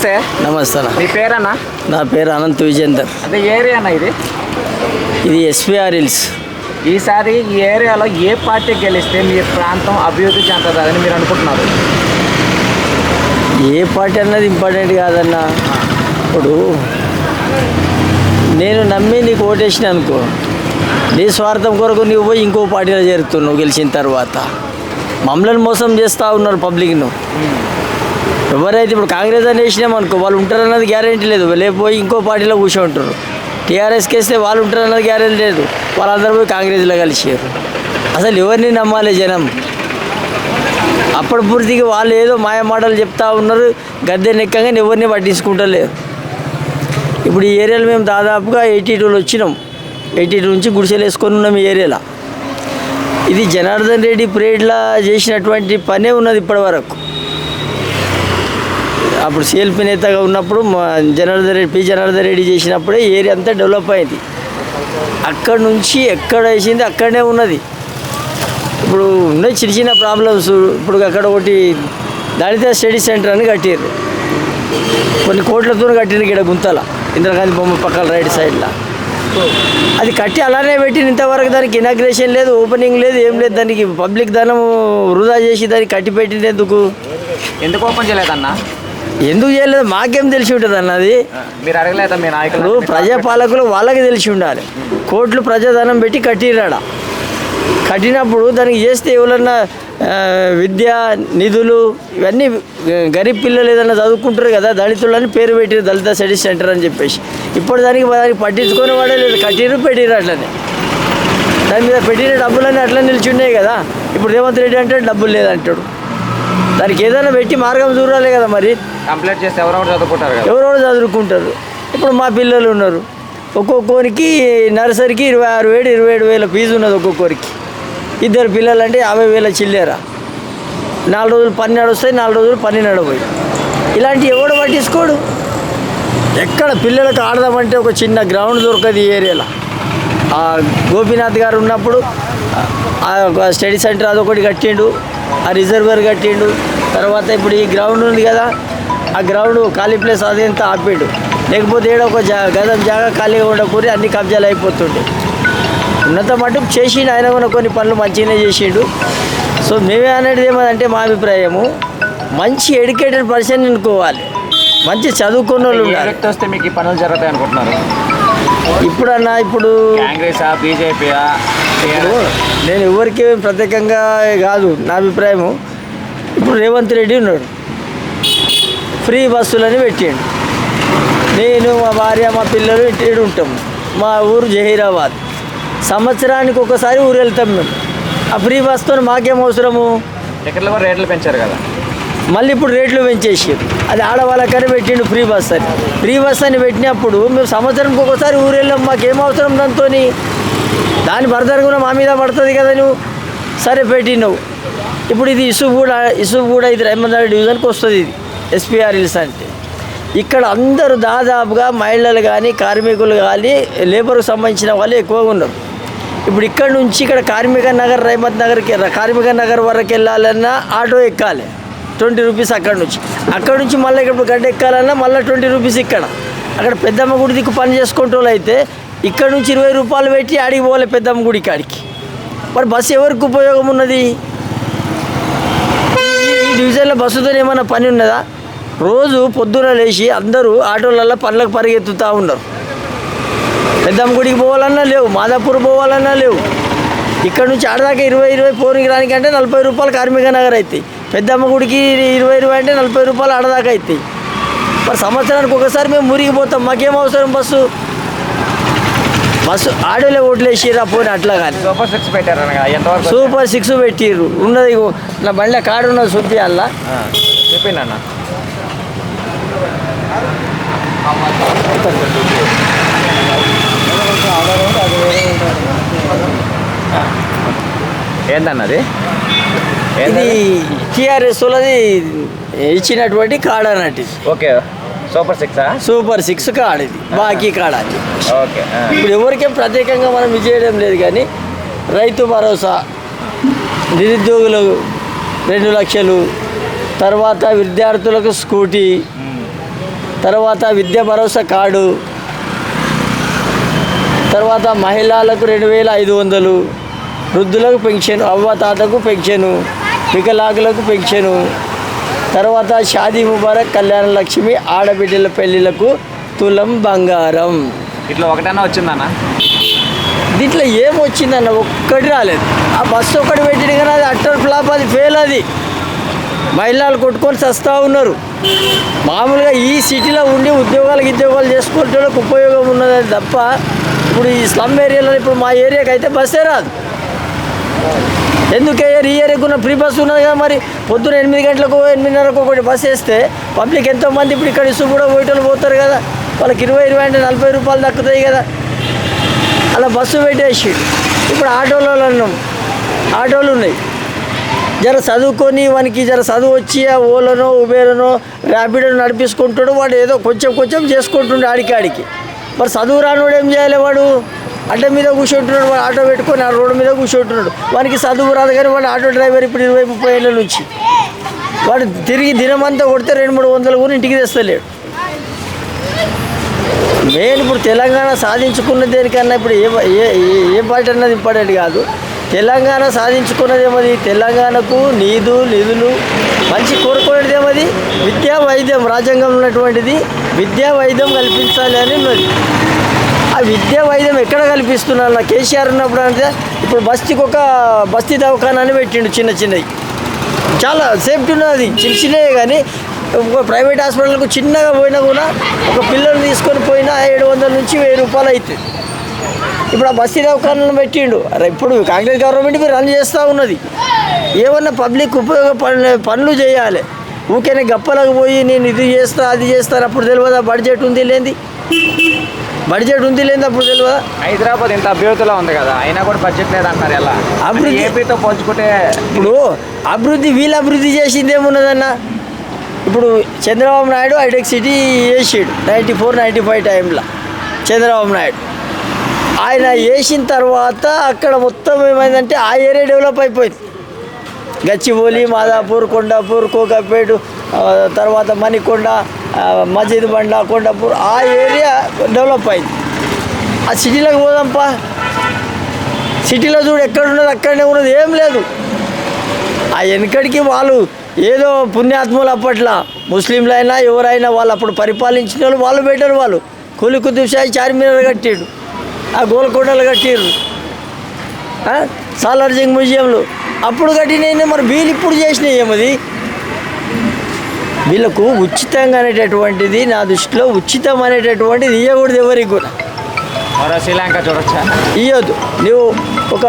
నమస్తే. నమస్తే అన్న. మీ పేరన్నా? నా పేరు అనంత్ విజేందర్. అదే ఏరియా అన్న ఇది? ఇది ఎస్విఆర్ హిల్స్ ఈసారి ఈ ఏరియాలో ఏ పార్టీ గెలిస్తే మీ ప్రాంతం అభివృద్ధి చెందుతుందని మీరు అనుకుంటున్నారు? ఏ పార్టీ అన్నది ఇంపార్టెంట్ కాదన్న. ఇప్పుడు నేను నమ్మి నీకు ఓటేసిన అనుకో నీ స్వార్థం కొరకు నువ్వు పోయి ఇంకో పార్టీలో చేరుతున్నావు గెలిచిన తర్వాత. మమ్మల్ని మోసం చేస్తూ ఉన్నారు పబ్లిక్ను. ఎవరైతే ఇప్పుడు కాంగ్రెస్ అని వేసినాం అనుకో వాళ్ళు ఉంటారన్నది గ్యారెంటీ లేదు. లేకపోయి ఇంకో పార్టీలో కూర్చోంటారు టీఆర్ఎస్కి వేస్తే వాళ్ళు ఉంటారన్నది గ్యారెంటీ లేదు. వాళ్ళందరూ పోయి కాంగ్రెస్లో కలిసారు అసలు ఎవరిని నమ్మాలి జనం? అప్పటి పూర్తిగా వాళ్ళు ఏదో మాయ మాటలు చెప్తా ఉన్నారు. గద్దె నెక్కగా ఎవరిని పట్టించుకుంటలేరు ఇప్పుడు ఈ ఏరియాలో మేము దాదాపుగా ఎయిటీ టూలో వచ్చినాం. ఎయిటీ టూ నుంచి గుడిసెలు వేసుకొని ఉన్నాం ఈ ఏరియాలో. ఇది జనార్దన్ రెడ్డి పీరియడ్లో చేసినటువంటి పనే ఉన్నది ఇప్పటి వరకు అప్పుడు సిఎల్పి నేతగా ఉన్నప్పుడు జనార్దన్ రెడ్డి పి జనార్దన్ రెడ్డి చేసినప్పుడే ఏరియా అంతా డెవలప్ అయింది. అక్కడ నుంచి ఎక్కడ వేసింది అక్కడనే ఉన్నది. ఇప్పుడు ఉన్నాయి చిన్న చిన్న ప్రాబ్లమ్స్. ఇప్పుడు అక్కడ ఒకటి దళిత స్టడీ సెంటర్ అని కట్టారు కొన్ని కోట్లతో కట్టిన ఇక్కడ గుంతల. ఇందిరాగాంధీ బొమ్మ పక్కన రైట్ సైడ్లో అది కట్టి అలానే పెట్టిన ఇంతవరకు దానికి ఇనాగ్రేషన్ లేదు ఓపెనింగ్ లేదు ఏం లేదు. దానికి పబ్లిక్ ధనం వృధా చేసి దానికి కట్టి పెట్టినందుకు ఎందుకు? ఓపెన్ చేయలేదన్నా? ఎందుకు చేయలేదు? మాకేం తెలిసి ఉంటుంది అన్నది? మీరు అడగలేదా మీ నాయకులు? ప్రజాపాలకులు వాళ్ళకి తెలిసి ఉండాలి. కోట్లు ప్రజాధనం పెట్టి కట్టిరాడ కట్టినప్పుడు దానికి చేస్తే ఎవరన్నా విద్య నిధులు ఇవన్నీ గరీబ్ పిల్లలు ఏదైనా చదువుకుంటారు కదా దళితులని పేరు పెట్టిరు దళిత స్టడీ సెంటర్ అని చెప్పేసి. ఇప్పుడు దానికి దానికి పట్టించుకొని వాడే లేదు కట్టిరు పెట్టిరు అట్లనే. దాని మీద పెట్టిన డబ్బులన్నీ అట్లా నిలిచి ఉన్నాయి కదా. ఇప్పుడు రేవంత్ రెడ్డి అంటే డబ్బులు లేదంటాడు. దానికి ఏదైనా పెట్టి మార్గం చూడాలి కదా మరి. కంప్లీట్ చేస్తే ఎవరెవరు చదువుకుంటారు ఎవరెవరు చదువుకుంటారు? ఇప్పుడు మా పిల్లలు ఉన్నారు. ఒక్కొక్కరికి నర్సరీకి ఇరవై ఆరు వేలు ఇరవై ఏడు వేల ఫీజు ఉన్నది ఒక్కొక్కరికి. ఇద్దరు పిల్లలు అంటే యాభై వేల చిల్లర. నాలుగు రోజులు పని నడుస్తాయి నాలుగు రోజులు పని నడవయి ఇలాంటి ఎవడు పట్టించుకోడు? ఎక్కడ పిల్లలకు ఆడదామంటే ఒక చిన్న గ్రౌండ్ దొరకదు ఈ ఏరియాలో. ఆ గోపీనాథ్ గారు ఉన్నప్పుడు స్టడీ సెంటర్ అదొకటి కట్టిండు. ఆ రిజర్వర్ కట్టిండు. తర్వాత ఇప్పుడు ఈ గ్రౌండ్ ఉంది కదా ఆ గ్రౌండ్ ఖాళీ ప్లేస్ అదంతా ఆపిండు. లేకపోతే ఏడో ఒక జా గదం జాగా ఖాళీగా ఉండకూరి అన్ని కబ్జాలు అయిపోతుండే. ఉన్నత మటుకు చేసిండు ఆయన కూడా కొన్ని పనులు మంచిగానే చేసిండు. సో మేమే అనేది ఏమంటే మా అభిప్రాయము మంచి ఎడ్యుకేటెడ్ పర్సన్ అనుకోవాలి మంచి చదువుకున్న వాళ్ళు వస్తే మీకు ఈ పనులు జరుగుతాయి అనుకుంటున్నారు? ఇప్పుడు అన్న ఇప్పుడు కాంగ్రెసా బీజేపీయా? ఇప్పుడు నేను ఎవరికి ప్రత్యేకంగా కాదు నా అభిప్రాయము. ఇప్పుడు రేవంత్ రెడ్డి ఉన్నాడు. ఫ్రీ బస్సులని పెట్టిండు. నేను మా భార్య మా పిల్లలు ఇటు ఉంటాం మా ఊరు జహీరాబాద్. సంవత్సరానికి ఒకసారి ఊరు వెళ్తాం మేము. ఆ ఫ్రీ బస్తో మాకేం అవసరము? టికెట్లు కూడా రేట్లు పెంచారు కదా. మళ్ళీ ఇప్పుడు రేట్లు పెంచేసి అది ఆడవాళ్ళకని పెట్టిండు ఫ్రీ బస్ అని. ఫ్రీ బస్ అని పెట్టినప్పుడు మేము సంవత్సరంకి ఒకసారి ఊరు వెళ్ళాం మాకేం అవసరం దాంతో దాని బర్దర్ కూడా మా మీద పడుతుంది కదా నువ్వు? సరే పెట్టినావు. ఇప్పుడు ఇది ఇసు కూడా ఇసు కూడా ఇది రైమందర్ డివిజన్కి వస్తుంది ఇది ఎస్పీఆర్ హిల్స్ అంటే. ఇక్కడ అందరూ దాదాపుగా మహిళలు కానీ కార్మికులు కానీ లేబర్కి సంబంధించిన వాళ్ళు ఎక్కువగా ఉన్నారు. ఇప్పుడు ఇక్కడ నుంచి ఇక్కడ కార్మిక నగర్ రైమత్ నగర్కి కార్మిక నగర్ వరకు వెళ్ళాలన్నా ఆటో ఎక్కాలి. ట్వంటీ రూపీస్ అక్కడ నుంచి. అక్కడ నుంచి మళ్ళీ ఇక్కడ గడ్డ ఎక్కాలన్నా మళ్ళీ ట్వంటీ రూపీస్ ఇక్కడ. అక్కడ పెద్దమ్మ గుడి దిక్కు పని చేసుకుంటూ అయితే ఇక్కడ నుంచి ఇరవై రూపాయలు పెట్టి ఆడికి పోవాలి పెద్దమ్మ గుడి కాడికి. మరి బస్సు ఎవరికి ఉపయోగం ఉన్నది? ఈ- డివిజన్లో బస్సుతో ఏమైనా పని ఉన్నదా? రోజు పొద్దున లేచి అందరూ ఆటోలలో పనులకు పరిగెత్తుతూ ఉన్నారు. పెద్దమ్మ గుడికి పోవాలన్నా లేవు మాదాపూర్ పోవాలన్నా లేవు. ఇక్కడ నుంచి ఆడదాకా ఇరవై ఇరవై పోనికి రానికంటే నలభై రూపాయలు కార్మిక నగర్ అవుతాయి పెద్దమ్మ గుడికి ఇరవై ఇరవై అంటే నలభై రూపాయలు ఆడదాకా అవుతాయి మరి సంవత్సరానికి ఒకసారి మేము మురిగిపోతాం మాకేం అవసరం బస్సు? బస్సు ఆడోలే ఓట్లు వేసిరా పోనీ అట్లా కానీ సూపర్ సిక్స్ పెట్టారు అనగా ఎంతవరకు? సూపర్ సిక్స్ పెట్టిర్రు. ఉన్నది ఇగో, నా బండ్ల కాడు ఉన్నది చూపి అలా ఆ, చెప్పిండి అన్న? ఏందన్నది? ఇది టీఆర్ఎస్ వాళ్ళది ఇచ్చినటువంటి కార్డ్ అన్నట్టు. ఓకే. సూపర్ సిక్సా సూపర్ సిక్స్ కార్డ్ ఇది. బాకీ కార్డ్ అది. ఓకే. ఇప్పుడు ఎవరికేం ప్రత్యేకంగా మనం చేయడం లేదు కానీ రైతు భరోసా నిరుద్యోగులు రెండు లక్షలు తర్వాత విద్యార్థులకు స్కూటీ తర్వాత విద్యా భరోసా కార్డు తర్వాత మహిళలకు రెండు వేల ఐదు వందలు వృద్ధులకు పెన్షన్ అవ్వ తాతకు పెన్షను వికలాంగులకు పెన్షను తర్వాత షాదీ ముబారక్ కళ్యాణ లక్ష్మి ఆడబిడ్డల పెళ్ళిళ్ళకు తులం బంగారం. ఇట్లా ఒకటైనా వచ్చిందన్న? దీంట్లో ఏం వచ్చిందన్న ఒక్కటి రాలేదు. ఆ బస్సు ఒకటి పెట్టిన కానీ అది అట్టర్ ఫ్లాప్ అది ఫెయిల్ అది. మహిళలు కొట్టుకొని చస్తూ ఉన్నారు. మామూలుగా ఈ సిటీలో ఉండి ఉద్యోగాలు ఉద్యోగాలు చేసుకుంటే ఉపయోగం ఉన్నది అది తప్ప ఇప్పుడు ఈ స్లమ్ ఏరియాలో ఇప్పుడు మా ఏరియాకి అయితే బస్సే రాదు. ఎందుకే ఈ ఏరియాకు ఉన్న ఫ్రీ బస్సు ఉన్నది కదా మరి? పొద్దున ఎనిమిది గంటలకు ఎనిమిదిన్నరకు ఒకటి బస్సు వేస్తే పబ్లిక్ ఎంతోమంది ఇప్పుడు ఇక్కడ ఇసు కూడా పోయేటోళ్ళు పోతారు కదా. వాళ్ళకి ఇరవై ఇరవై అంటే నలభై రూపాయలు దక్కుతాయి కదా. అలా బస్సు పెట్టేసి ఇప్పుడు ఆటోలలో అన్నాం ఆటోలు ఉన్నాయి. జర చదువుకొని వానికి జర చదువు వచ్చి ఆ ఓలనో ఉబేరనో ర్యాపిడో నడిపించుకుంటాడు వాడు ఏదో కొంచెం కొంచెం చేసుకుంటుండే ఆడికి ఆడికి మరి చదువు రానివాడు ఏం చేయాలి వాడు? అడ్డ మీద కూర్చుంటున్నాడు వాడు ఆటో పెట్టుకొని ఆ రోడ్డు మీద కూర్చుంటున్నాడు. వానికి చదువు రాదు కానీ వాడు ఆటో డ్రైవర్ ఇప్పుడు ఇరవై ముప్పై ఏళ్ళ నుంచి. వాడు తిరిగి దినమంతా కొడితే రెండు మూడు వందలు కూడా ఇంటికి తెస్తలేడు. మెయిన్ ఇప్పుడు తెలంగాణ సాధించుకున్న దేనికన్నా ఇప్పుడు ఏ ఏ ఏ- ఏ పార్టీ అన్నది ఇంపార్టెంట్ కాదు. తెలంగాణ సాధించుకున్నది ఏమది? తెలంగాణకు నీదు నిధులు మంచి కోరుకునేది ఏమది? విద్యా వైద్యం రాజ్యాంగం ఉన్నటువంటిది విద్యా వైద్యం కల్పించాలి అని ఉన్నది. ఆ విద్యా వైద్యం ఎక్కడ కల్పిస్తున్నారు? నా కేసీఆర్ ఉన్నప్పుడు అంటే ఇప్పుడు బస్తీకి ఒక బస్తీ దవాఖానాన్ని పెట్టిండు చిన్న చిన్నవి చాలా సేఫ్టీ ఉన్నది. చిన్న చిన్నవే కానీ ఒక ప్రైవేట్ హాస్పిటల్కు చిన్నగా పోయినా కూడా ఒక పిల్లలు తీసుకొని పోయినా ఏడు వందల నుంచి వెయ్యి రూపాయలు అవుతుంది ఇప్పుడు ఆ బస్తీ దవాఖానాలను పెట్టిండు. అరే ఇప్పుడు కాంగ్రెస్ గవర్నమెంట్ మీరు రన్ చేస్తూ ఉన్నది. ఏమన్నా పబ్లిక్ ఉపయోగ పనులు చేయాలి. ఊకేనే గప్పలకు పోయి నేను ఇది చేస్తా అది చేస్తాను అప్పుడు తెలియదా? బడ్జెట్ ఉంది లేని బడ్జెట్ ఉంది లేనిది అప్పుడు తెలియదా? హైదరాబాద్ ఇంత అభివృద్ధిలో ఉంది కదా అయినా కూడా బడ్జెట్ లేదంటారు ఎలా? అభివృద్ధి- ఏపీతో పోల్చుకుంటే ఇప్పుడు అభివృద్ధి వీళ్ళు అభివృద్ధి చేసింది ఏమున్నదన్న? ఇప్పుడు చంద్రబాబు నాయుడు హైటెక్ సిటీ వేసాడు నైంటీ ఫోర్ నైంటీ ఫైవ్ టైంలో చంద్రబాబు నాయుడు. ఆయన వేసిన తర్వాత అక్కడ మొత్తం ఏమైందంటే ఆ ఏరియా డెవలప్ అయిపోయింది. గచ్చిబౌలి మాదాపూర్ కొండాపూర్ కోకాపేట తర్వాత మణికొండ మజీద్ బండ కొండపూర్ ఆ ఏరియా డెవలప్ అయింది. ఆ సిటీలోకి పోదాంపా. సిటీలో చూడు ఎక్కడ ఉన్నది అక్కడనే ఉన్నది ఏం లేదు. ఆ వెనుకడికి వాళ్ళు ఏదో పుణ్యాత్ములు అప్పట్లో ముస్లింలైనా ఎవరైనా వాళ్ళు అప్పుడు పరిపాలించిన వాళ్ళు వాళ్ళు పెట్టారు వాళ్ళు. కూలి కుతుబ్ చార్మినార్ కట్టిండు. ఆ గోల్కొండలు కట్టిండ్రు సాలార్జింగ్ మ్యూజియంలు. అప్పుడు కట్టినవి మరి వీళ్ళు ఇప్పుడు చేసినాయి ఏమది? వీళ్ళకు ఉచితంగా అనేటటువంటిది నా దృష్టిలో ఉచితం అనేటటువంటిది ఇవ్వకూడదు ఎవరికి కూడా. శ్రీలంక చూడొచ్చా? ఇవ్వద్దు నువ్వు ఒక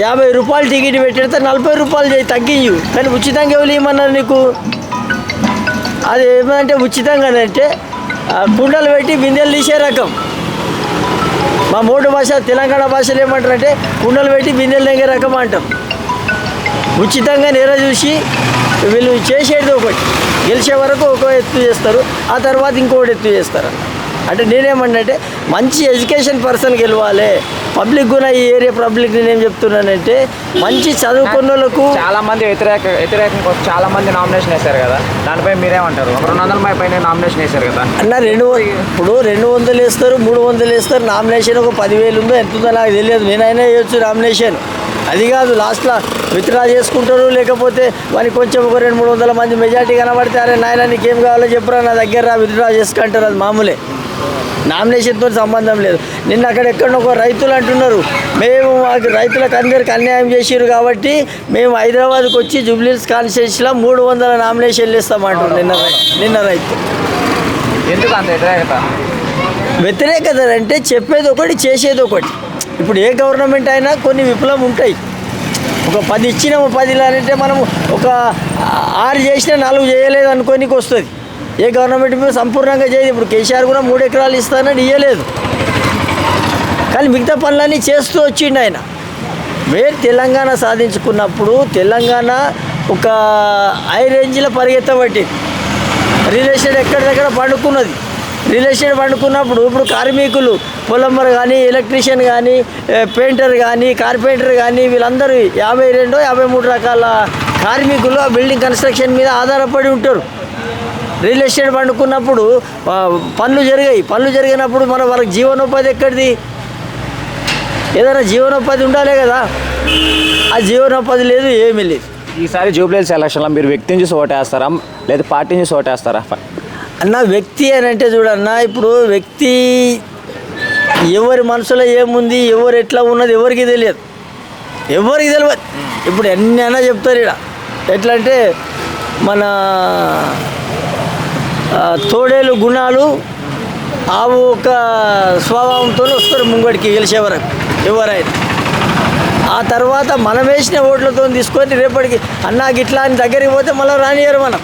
యాభై రూపాయలు టికెట్ పెట్టితే నలభై రూపాయలు చేయి తగ్గించు కానీ ఉచితంగా ఎవరు ఇవ్వమన్నారు నీకు? అది ఏమంటే ఉచితంగానే అంటే కుండలు పెట్టి బిందెలు తీసే రకం. మా మూడు భాష తెలంగాణ భాషలో ఏమంటారంటే కుండలు పెట్టి బిందెలు తెంగే రకం అంటాం. ఉచితంగా నేర చూసి వీళ్ళు చేసేది ఒకటి. గెలిచే వరకు ఒక ఎత్తు చేస్తారు ఆ తర్వాత ఇంకొకటి ఎత్తు చేస్తారు. అంటే నేనేమంటే మంచి ఎడ్యుకేషన్ పర్సన్ గెలవాలి. పబ్లిక్ కూడా ఈ ఏరియా పబ్లిక్ నేనేం చెప్తున్నానంటే మంచి చదువుకున్న వాళ్ళకు చాలా మంది వ్యతిరేక వ్యతిరేకంగా చాలా మంది నామినేషన్ వేశారు కదా. దానిపై మీరేమంటారు? ఒక రెండు వందల పైన నామినేషన్ వేశారు కదా. అన్న రెండు ఇప్పుడు రెండు వందలు వేస్తారు మూడు వందలు వేస్తారు నామినేషన్ ఒక పదివేలు ఉందో ఎంత ఉందో నాకు తెలియదు. నేనైనా వేయొచ్చు నామినేషన్. అది కాదు లాస్ట్లో విత్డ్రా చేసుకుంటారు లేకపోతే వానికి కొంచెం ఒక రెండు మూడు వందల మంది మెజార్టీ కనబడితే అరే నాయన నీకేం కావాలో చెప్పురా నా దగ్గర రా విత్డ్రా చేసుకుంటారు. అది మామూలే. నామినేషన్తో సంబంధం లేదు. నిన్న అక్కడ ఎక్కడో ఒక రైతులు అంటున్నారు మేము మాకు రైతులకు అందరికి అన్యాయం చేసిరు కాబట్టి మేము హైదరాబాద్కి వచ్చి జూబ్లీస్ కాన్స్టిట్యూన్సీలో మూడు వందల నామినేషన్లు ఇస్తామంటారు నిన్న నిన్న రైతు. ఎందుకు అంత వ్యతిరేకత? వ్యతిరేకత అంటే చెప్పేది ఒకటి చేసేది ఒకటి. ఇప్పుడు ఏ గవర్నమెంట్ అయినా కొన్ని విప్లవం ఉంటాయి. ఒక పది ఇచ్చినాము పది అంటే మనం ఒక ఆరు చేసినా నాలుగు చేయలేదు అనుకోనికి వస్తుంది ఏ గవర్నమెంట్ మీద సంపూర్ణంగా చేయదు. ఇప్పుడు కేసీఆర్ కూడా మూడు ఎకరాలు ఇస్తానని ఇవ్వలేదు కానీ మిగతా పనులన్నీ చేస్తూ వచ్చిండు ఆయన. వేరు తెలంగాణ సాధించుకున్నప్పుడు తెలంగాణ ఒక హై రేంజ్లో పరిగెత్తబట్టి రియల్ ఎస్టేట్ ఎక్కడిదక్కడ పండుకున్నది. రియల్ ఎస్టేట్ పండుకున్నప్పుడు ఇప్పుడు కార్మికులు పొలంబర్ కానీ ఎలక్ట్రీషియన్ కానీ పెయింటర్ కానీ కార్పెంటర్ కానీ వీళ్ళందరూ యాభై రెండు యాభై మూడు రకాల కార్మికులు ఆ బిల్డింగ్ కన్స్ట్రక్షన్ మీద ఆధారపడి ఉంటారు. రియల్ ఎస్టేట్ పండుకున్నప్పుడు పనులు జరిగాయి. పనులు జరిగినప్పుడు మన వాళ్ళకి జీవనోపాధి ఎక్కడిది? ఏదైనా జీవనోపాధి ఉండాలి కదా. ఆ జీవనోపాధి లేదు ఏమీ లేదు. ఈసారి జూబ్లీ ఎలక్షన్లో మీరు వ్యక్తిని చూసి ఓటేస్తారా? లేదా పార్టీని చూసి ఓటేస్తారా? అన్న వ్యక్తి అని అంటే చూడన్న ఇప్పుడు వ్యక్తి ఎవరి మనసులో ఏముంది ఎవరు ఎట్లా ఉన్నది ఎవరికి తెలియదు. ఎవరికి తెలియదు. ఇప్పుడు ఎన్ని అన్నా చెప్తారు ఇక్కడ ఎట్లా అంటే మన తోడేలు గుణాలు ఆవు ఒక స్వభావంతో వస్తారు ముంగడికి గెలిచే వరకు ఎవరైనా. ఆ తర్వాత మనం వేసిన ఓట్లతో తీసుకొని రేపటికి అన్నా గిట్లా అని దగ్గరికి పోతే మళ్ళీ రానియరు మనం.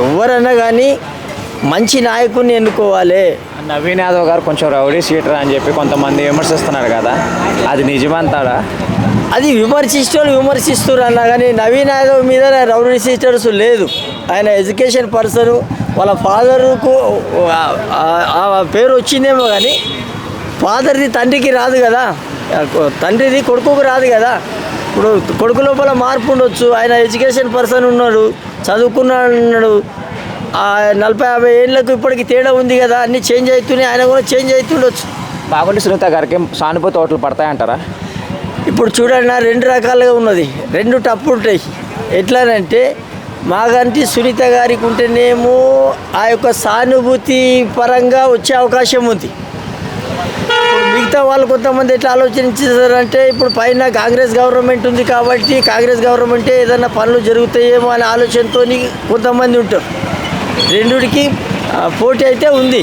ఎవరన్నా కానీ మంచి నాయకుడిని ఎన్నుకోవాలి. నవీన్ యాదవ్ గారు కొంచెం రౌడీ సీటర్ అని చెప్పి కొంతమంది విమర్శిస్తున్నారు కదా అది నిజమంతాడా అది విమర్శిస్తూ విమర్శిస్తారు అన్నా కానీ నవీన్ యాదవ్ మీద రౌడీ సిస్టర్స్ లేదు. ఆయన ఎడ్యుకేషన్ పర్సన్ వాళ్ళ ఫాదర్కు ఆ పేరు వచ్చిందేమో కానీ ఫాదర్ది తండ్రికి రాదు కదా. తండ్రిది కొడుకుకు రాదు కదా. ఇప్పుడు కొడుకు లోపల మార్పు ఉండొచ్చు ఆయన ఎడ్యుకేషన్ పర్సన్ ఉన్నాడు. చదువుకున్నాడు. ఆ నలభై యాభై ఏళ్ళకు ఇప్పటికి తేడా ఉంది కదా అన్నీ చేంజ్ అవుతున్నాయి ఆయన కూడా చేంజ్ అవుతుండొచ్చు బాగుండి సునీత గారికి సానుభూతి ఓట్లు పడతాయంటారా ఇప్పుడు చూడండి రెండు రకాలుగా ఉన్నది. రెండు టప్పు ఉంటాయి. ఎట్లానంటే మాగంటి సునీత గారికి ఉంటేనేమో ఆ యొక్క సానుభూతి పరంగా వచ్చే అవకాశం ఉంది. మిగతా వాళ్ళు కొంతమంది ఎట్లా ఆలోచించారంటే ఇప్పుడు పైన కాంగ్రెస్ గవర్నమెంట్ ఉంది కాబట్టి కాంగ్రెస్ గవర్నమెంటే ఏదైనా పనులు జరుగుతాయేమో అనే ఆలోచనతో కొంతమంది ఉంటారు. రెండుడికి ఆ, పోటీ అయితే ఉంది.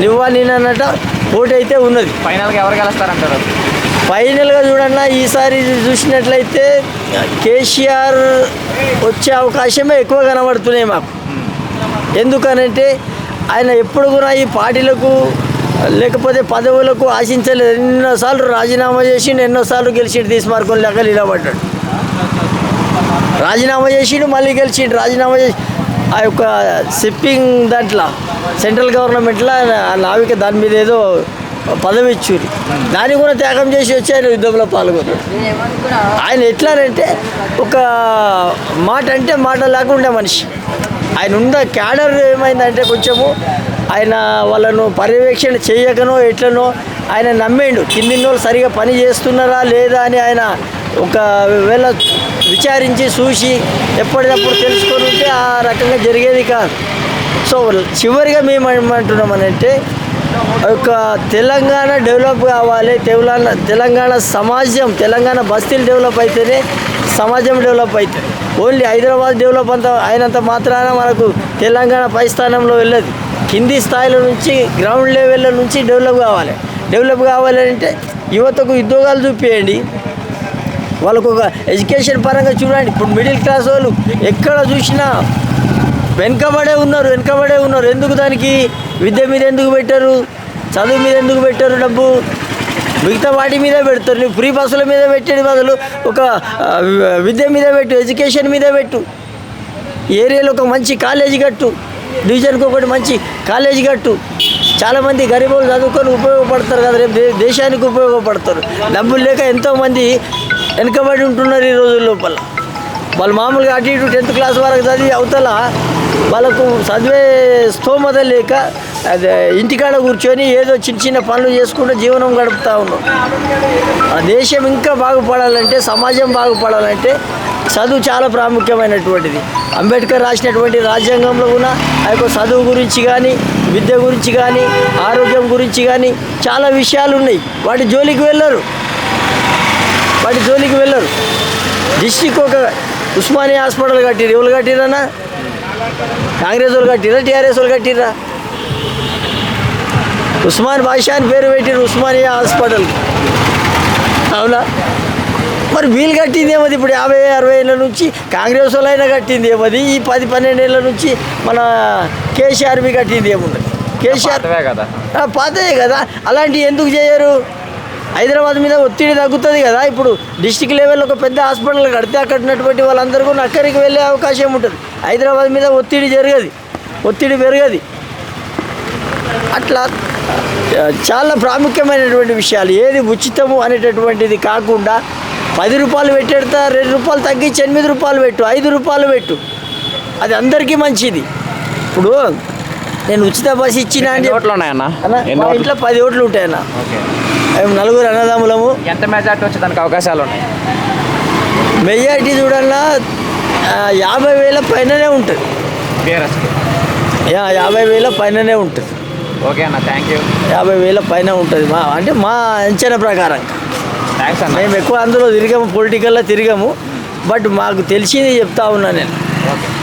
నువ్వా నేనన్నట పోటీ అయితే ఉన్నది. ఫైనల్గా ఎవరు గెలుస్తారంటారు? ఫైనల్గా చూడన్నా ఈసారి చూసినట్లయితే కేసీఆర్ వచ్చే అవకాశమే ఎక్కువ కనబడుతున్నాయి మాకు. ఎందుకనంటే ఆయన ఎప్పుడు కూడా ఈ పార్టీలకు లేకపోతే పదవులకు ఆశించలేదు. ఎన్నోసార్లు రాజీనామా చేసిండు ఎన్నోసార్లు గెలిచిండు తీసుమార్కొని లెక్క నిలబడ్డాడు. రాజీనామా చేసిండు మళ్ళీ గెలిచిండు. రాజీనామా చేసి ఆ యొక్క షిప్పింగ్ దాంట్లో సెంట్రల్ గవర్నమెంట్లో ఆ నావిక దాని మీద ఏదో పదవి ఇచ్చారు దాన్ని కూడా త్యాగం చేసి వచ్చి ఆయన యుద్ధంలో పాల్గొన్నాడు. ఆయన ఎట్లానంటే ఒక మాట అంటే మాట లేకుండా మనిషి. ఆయన ఉన్న క్యాడర్ ఏమైందంటే కొంచెము ఆయన వాళ్ళను పర్యవేక్షణ చేయకనో ఎట్లనో ఆయన నమ్మేండు. కింది వాళ్ళు సరిగా పని చేస్తున్నారా లేదా అని ఆయన ఒక వేళ విచారించి చూసి ఎప్పటికప్పుడు తెలుసుకొని ఉంటే ఆ రకంగా జరిగేది కాదు. సో చివరిగా మేము ఏమంటున్నామనంటే ఒక తెలంగాణ డెవలప్ కావాలి. తెలంగాణ తెలంగాణ సమాజం తెలంగాణ బస్తీలు డెవలప్ అయితేనే సమాజం డెవలప్ అవుతుంది. ఓన్లీ హైదరాబాద్ డెవలప్ అంత అయినంత మాత్రాన మనకు తెలంగాణ పై స్థానంలో వెళ్ళదు. కింది స్థాయిలో నుంచి గ్రౌండ్ లెవెల్ నుంచి డెవలప్ కావాలి. డెవలప్ కావాలంటే యువతకు ఉద్యోగాలు చూపించండి వాళ్ళకు ఒక ఎడ్యుకేషన్ పరంగా చూడండి. ఇప్పుడు మిడిల్ క్లాస్ వాళ్ళు ఎక్కడ చూసినా వెనకబడే ఉన్నారు వెనకబడే ఉన్నారు. ఎందుకు దానికి విద్య మీద ఎందుకు పెట్టారు? చదువు మీద ఎందుకు పెట్టారు డబ్బు? మిగతా వాటి మీద పెడతారు. నువ్వు ఫ్రీ బస్సుల మీద పెట్టేది బదులు ఒక విద్య మీద పెట్టు ఎడ్యుకేషన్ మీద పెట్టు. ఏరియాలో ఒక మంచి కాలేజీ కట్టు. డివిజన్కి ఒకటి మంచి కాలేజీ కట్టు. చాలామంది గరీబులు చదువుకొని ఉపయోగపడతారు కదా రేపు దేశానికి ఉపయోగపడతారు. డబ్బులు లేక ఎంతోమంది వెనుకబడి ఉంటున్నారు ఈ రోజుల లోపల. వాళ్ళు మామూలుగా అటు ఇటు టెన్త్ క్లాస్ వరకు చదివి అవతల వాళ్ళకు చదివే స్తోమత లేక అదే ఇంటికాడ కూర్చొని ఏదో చిన్న చిన్న పనులు చేసుకుంటూ జీవనం గడుపుతూ ఉన్నాం. ఆ దేశం ఇంకా బాగుపడాలంటే సమాజం బాగుపడాలంటే చదువు చాలా ప్రాముఖ్యమైనటువంటిది. అంబేద్కర్ రాసినటువంటి రాజ్యాంగంలో కూడా ఆ యొక్క చదువు గురించి కానీ విద్య గురించి కానీ ఆరోగ్యం గురించి కానీ చాలా విషయాలు ఉన్నాయి. వాటి జోలికి వెళ్ళరు. వాటి జోలికి వెళ్ళరు. డిస్టిక్ ఒక ఉస్మానియా హాస్పిటల్ కట్టిరు ఎవరు కట్టిరన్నా కాంగ్రెస్ వాళ్ళు కట్టిరా టీఆర్ఎస్ వాళ్ళు కట్టిరా ఉస్మాన్ బాషా అని పేరు పెట్టిరు ఉస్మానియా హాస్పిటల్. అవునా? మరి వీళ్ళు కట్టింది ఏమది? ఇప్పుడు యాభై అరవై ఏళ్ళ నుంచి కాంగ్రెస్ వాళ్ళు అయినా కట్టింది ఏమది? ఈ పది పన్నెండు ఏళ్ళ నుంచి మన కేసీఆర్బి కట్టింది ఏమున్నది కేసీఆర్ కదా. పాతయే కదా. అలాంటివి ఎందుకు చేయరు? హైదరాబాద్ మీద ఒత్తిడి తగ్గుతుంది కదా. ఇప్పుడు డిస్టిక్ లెవెల్లో ఒక పెద్ద హాస్పిటల్ కడితే అక్కడ ఉన్నటువంటి వాళ్ళందరూ కూడా అక్కడికి వెళ్ళే అవకాశం ఉంటుంది. హైదరాబాద్ మీద ఒత్తిడి జరగదు. ఒత్తిడి పెరగదు. అట్లా చాలా ప్రాముఖ్యమైనటువంటి విషయాలు. ఏది ఉచితము అనేటటువంటిది కాకుండా పది రూపాయలు పెట్టేడతా రెండు రూపాయలు తగ్గించి ఎనిమిది రూపాయలు పెట్టు ఐదు రూపాయలు పెట్టు. అది అందరికీ మంచిది. ఇప్పుడు నేను ఉచిత బస్సు ఇచ్చిన ఇంట్లో పది ఓట్లు ఉంటాయన్న. మేము నలుగురు అన్నదమ్ములము. ఎంత మెజార్టీ వచ్చేదానికి అవకాశాలు ఉన్నాయి? మెజారిటీ చూడన్నా యాభై వేల పైననే ఉంటుంది. యాభై వేల పైననే ఉంటుంది. ఓకే అన్న థ్యాంక్ యూ యాభై వేల పైన ఉంటుంది మా అంటే మా అంచనా ప్రకారం. థ్యాంక్స్ అన్న. మేము ఎక్కువ అందులో తిరిగాము పొలిటికల్లో తిరిగాము బట్ మాకు తెలిసింది చెప్తా ఉన్నా నేను. ఓకే.